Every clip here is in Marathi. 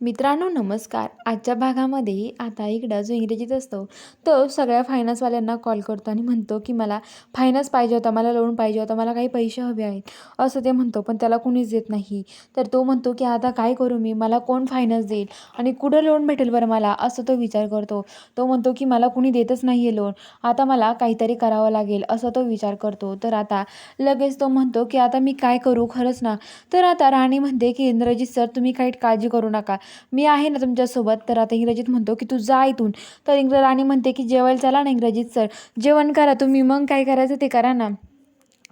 मित्रांनो नमस्कार. आजच्या भागामध्ये आता इकडं जो इंग्रजीत असतो तो सगळ्या फायनान्सवाल्यांना कॉल करतो आणि म्हणतो की मला फायनान्स पाहिजे होता मला लोन पाहिजे होता मला काही पैसे हवे आहेत. असं ते म्हणतो पण त्याला कुणीच देत नाही. तर तो म्हणतो की आता काय करू मी? मला कोण फायनान्स देईल? आणि कुठं लोन भेटेल बरं मला? असं तो विचार करतो. तो म्हणतो की मला कुणी देतच नाही आहे लोन आता मला काहीतरी करावं लागेल. असं तो विचार करतो. तर आता लगेच तो म्हणतो की आता मी काय करू? खरंच ना. तर आता राणी म्हणते की इंद्रजीत सर तुम्ही काही काळजी करू नका. मी आहे ना तुमच्यासोबत. तर आता इंग्रजीत म्हणतो की तू जा इथून. तर इंग्र राणी म्हणते की जेवायला चला ना इंग्रजीत सर जेवण करा तुम्ही. मग काय करायचं ते करा ना.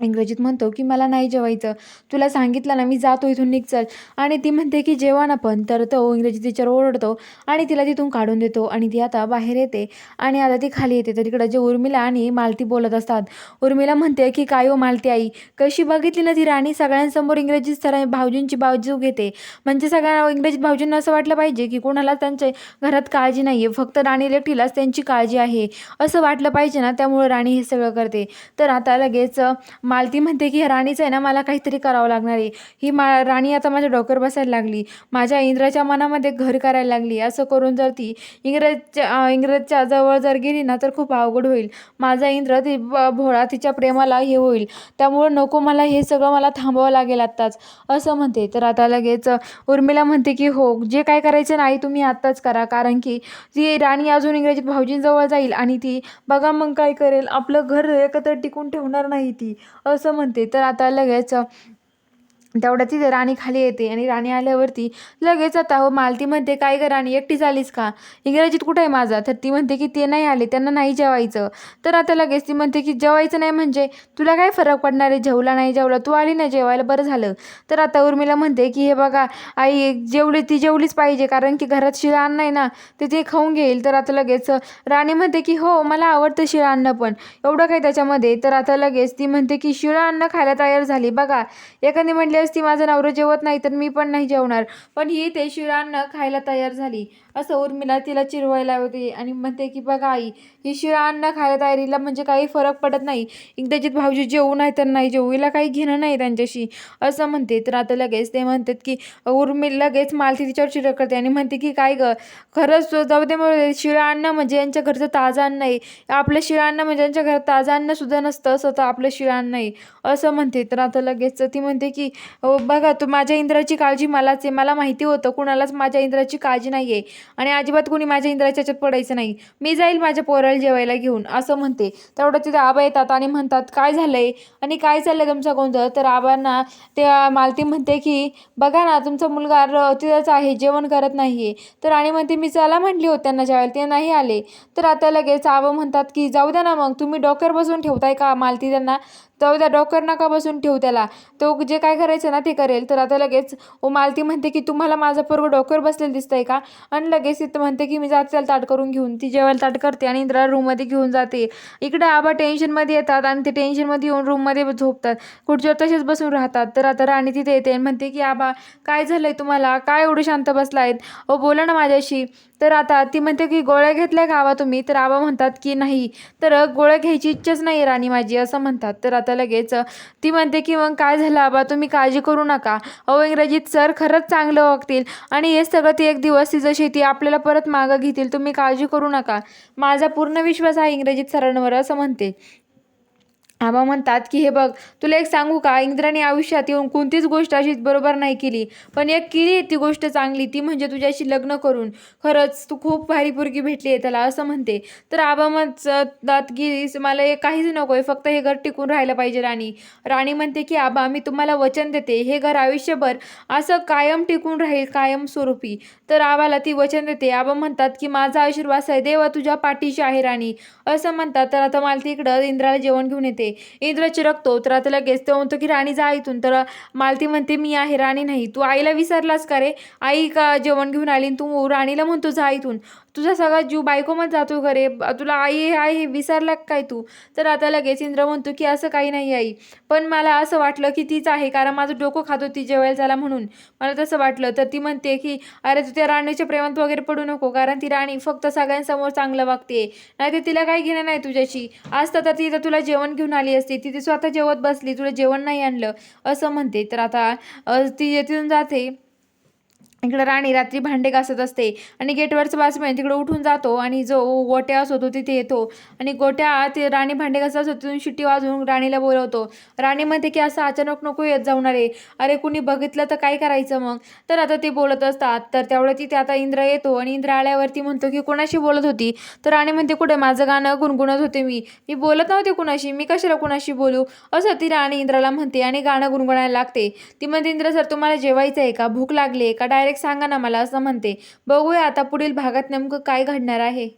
इंग्रजीत म्हणतो की मला नाही जेवायचं. तुला सांगितलं ना मी जातो इथून निघ चल. आणि ती म्हणते की जेवा ना पण. तर तो इंग्रजी टीचर ओरडतो आणि तिला तिथून काढून देतो आणि ती आता बाहेर येते. आणि आता ती खाली येते. तर तिकडं जे उर्मिला आणि मालती बोलत असतात. उर्मिला म्हणते की काय हो मालती आई? कशी बघितली ना ती राणी? सगळ्यांसमोर इंग्रजी सर भाऊजींची बाजू घेते. म्हणजे सगळ्या इंग्रजीत भाऊजींना असं वाटलं पाहिजे की कोणाला त्यांच्या घरात काळजी नाही आहे फक्त राणी एकटीलाच त्यांची काळजी आहे. असं वाटलं पाहिजे ना त्यामुळं राणी हे सगळं करते. तर आता लगेच मालती म्हणते की राणीचं आहे ना मला काहीतरी करावं लागणार आहे. ही मा राणी आता माझ्या डोक्यावर बसायला लागली. माझ्या इंद्राच्या मनामध्ये घर करायला लागली. असं करून जर ती इंग्रजच्या इंग्रजच्या जवळ जर गेली ना तर खूप अवघड होईल. माझा इंद्र ती भोळा तिच्या प्रेमाला हे होईल. त्यामुळं नको मला हे सगळं मला थांबवावं लागेल आत्ताच. असं म्हणते. तर आता लगेच उर्मिला म्हणते की हो जे काय करायचं नाही तुम्ही आत्ताच करा. कारण की ती राणी अजून इंग्रजीत भाऊजींजवळ जाईल आणि ती बघा मग काय करेल. आपलं घर एकत्र टिकून ठेवणार नाही ती. असं म्हणते. तर आता लगेच तेवढ्या तिथे राणी खाली येते आणि राणी आल्यावरती लगेच आता हो मालती म्हणते काय ग राणी एकटी झालीस का? इंग्रजीत कुठं आहे माझा? तर ती म्हणते की ते नाही आले त्यांना नाही जेवायचं. तर आता लगेच ती म्हणते की जेवायचं नाही म्हणजे तुला काय फरक पडणार आहे? जेवला नाही जेवला तू आली ना जेवायला बरं झालं. तर आता उर्मिला म्हणते की हे बघा आई जेवली ती जेवलीच पाहिजे कारण की घरात शिळा अन्न आहे ना ते ते खाऊन घेईल. तर आता लगेच राणी म्हणते की हो मला आवडतं शिळा अन्न पण एवढं काय त्याच्यामध्ये? तर आता लगेच ती म्हणते की शिळा अन्न खायला तयार झाली बघा. एखादी म्हणले असती माझं नवरं जेवत नाही तर मी पण नाही जेवणार. पण ही ते शिळा अन्न खायला तयार झाली. असं उर्मिला तिला चिरवायला होती आणि म्हणते की बघा आई ही शिळा अन्न खायला तयारीला म्हणजे काही फरक पडत नाही. एकदाचित भाऊजी जेवू नाही तर नाही जेवू हिला काही घेणं नाही त्यांच्याशी. असं म्हणते. तर आता लगेच ते म्हणतात की उर्मी लगेच मालती तिच्यावर चिरक करते आणि म्हणते की काय ग खरंच जाऊ दे मग शिळा अन्न म्हणजे यांच्या घरचं ताजं अन्न आहे. आपलं शिळा अन्न म्हणजे यांच्या घरात ताजं अन्न सुद्धा नसतं असं तर आपलं शिळा अन्न आहे. असं म्हणते. तर आता लगेच ती म्हणते की बघा तू माझ्या इंद्राची काळजी मलाच आहे. मला माहिती होतं कुणालाच माझ्या इंद्राची काळजी नाही आहे आणि अजिबात कुणी माझ्या इंद्राच्या याच्यात पडायचं नाही. मी जाईल माझ्या पोराला जेवायला घेऊन असं म्हणते. तेवढं तिथे आबा येतात आणि म्हणतात काय झालंय? आणि काय चाललंय तुमचा गोंधळ? तर आबांना ते मालती म्हणते की बघा ना तुमचा मुलगा तिथंच आहे जेवण करत नाही आहे तर आणि म्हणते मी चला म्हटली होती त्यांना जेवायला ते नाही आले. तर आता लगेच आबा म्हणतात की जाऊ द्या ना मग तुम्ही डॉक्टर बसून ठेवताय का मालती त्यांना? जाऊ द्या डोक्यावर नका बसून ठेवू त्याला. तो जे काय करायचं ना ते करेल. तर आता लगेच ओ मालती म्हणते की तुम्हाला माझं पोरगं डोक्यावर बसलेलं दिसतंय का? आणि लगेच तिथं म्हणते की मी जाते त्याला ताट करून घेऊन. ती जेवायला ताट करते आणि इंद्रा रूममध्ये घेऊन जाते. इकडे आबा टेन्शनमध्ये येतात आणि ते टेन्शनमध्ये येऊन रूममध्ये झोपतात. खुर्चीवर तसेच बसून राहतात. तर आता राणी तिथे येते आणि म्हणते की आबा काय झालंय तुम्हाला? काय एवढं शांत बसला आहेत ओ बोला ना माझ्याशी. तर आता ती म्हणते की गोळ्या घेतल्या का आवा तुम्ही. तर आबा म्हणतात की नाही. तर गोळ्या घ्यायची इच्छाच नाही राणी माझी असं म्हणतात. तर आता लगेच ती म्हणते की मग काय झालं आबा? तुम्ही काळजी करू नका. अहो इंग्रजीत सर खरंच चांगलं वागतील आणि हे सगळं ती एक दिवस तिचं शेती आपल्याला परत मागं घेतील. तुम्ही काळजी करू नका. माझा पूर्ण विश्वास आहे इंग्रजीत सरांवर असं म्हणते. आबा म्हणतात की हे बघ तुला एक सांगू का? इंद्राने आयुष्यात येऊन कोणतीच गोष्ट अशीच बरोबर नाही केली. पण एक केली ती गोष्ट चांगली ती म्हणजे तुझ्याशी लग्न करून. खरंच तू खूप भारी पोरगी भेटली आहे त्याला असं म्हणते. तर आबा म्हणतात की मला हे काहीच नको आहे फक्त हे घर टिकून राहिलं पाहिजे राणी. राणी म्हणते की आबा मी तुम्हाला वचन देते. हे घर आयुष्यभर असं कायम टिकून राहील कायम स्वरूपी. तर आबाला ती वचन देते. आबा म्हणतात की माझा आशीर्वाद आहे. देवा तुझ्या पाठीशी आहे राणी. असं म्हणतात. तर आता मला तिकडं इंद्राला जेवण घेऊन येते. इंद्र चिरकतो तर आता लगेच तो म्हणतो की राणी जा इथून. तर मालती म्हणते मी आहे राणी नाही. तू आईला विसरलास का रे? आई का जेवण घेऊन आली तू राणीला म्हणतो जा इथून. तुझा सगळा जीव बायकोमध्ये जातो घरे तुला आई आहे हे विसरला काय तू? तर आता लगेच इंद्र म्हणतो की असं काही नाही आई. पण मला असं वाटलं की तीच आहे कारण माझं डोकं खात होती जेवायला झाला म्हणून. मला तसं वाटलं. तर ती म्हणते की अरे तू त्या राणीच्या प्रेमात वगैरे पडू नको कारण ती राणी फक्त सगळ्यांसमोर चांगलं वागते नाहीतर तिला काही घेणं नाही तुझ्याशी. आज तर ती तर तुला जेवण घेऊन आली असती ती स्वतः जेवत बसली तुला जेवण नाही आणलं असं म्हणते. तर आता ती तिथून जाते. इकडं राणी रात्री भांडे घासत असते आणि गेटवरचं वॉचमॅन तिकडं उठून जातो आणि जो गोट्या असतो तो तिथे येतो. आणि गोट्या ते राणी भांडे घासत असतो तिथून शिट्टी वाजवून राणीला बोलवतो. राणी म्हणते की असं अचानक नको येत जाऊन रे. अरे कुणी बघितलं तर काय करायचं मग? तर आता ते बोलत असतात. तर तेवढं तिथे आता इंद्र येतो आणि इंद्र आल्यावरती म्हणतो की कोणाशी बोलत होती? तर राणी म्हणते कुठे? माझं गाणं गुणगुणत होते मी. मी बोलत नव्हते कुणाशी. मी कशाला कुणाशी बोलू? असं ती राणी इंद्राला म्हणते आणि गाणं गुणगुणायला लागते. ती म्हणते इंद्र सर तुम्हाला जेवायचं आहे का? भूक लागली आहे का? डायरेक्ट डायरेक्ट सांगा ना मला असं म्हणते. बघूया आता पुढील भागात नेमकं काय घडणार आहे.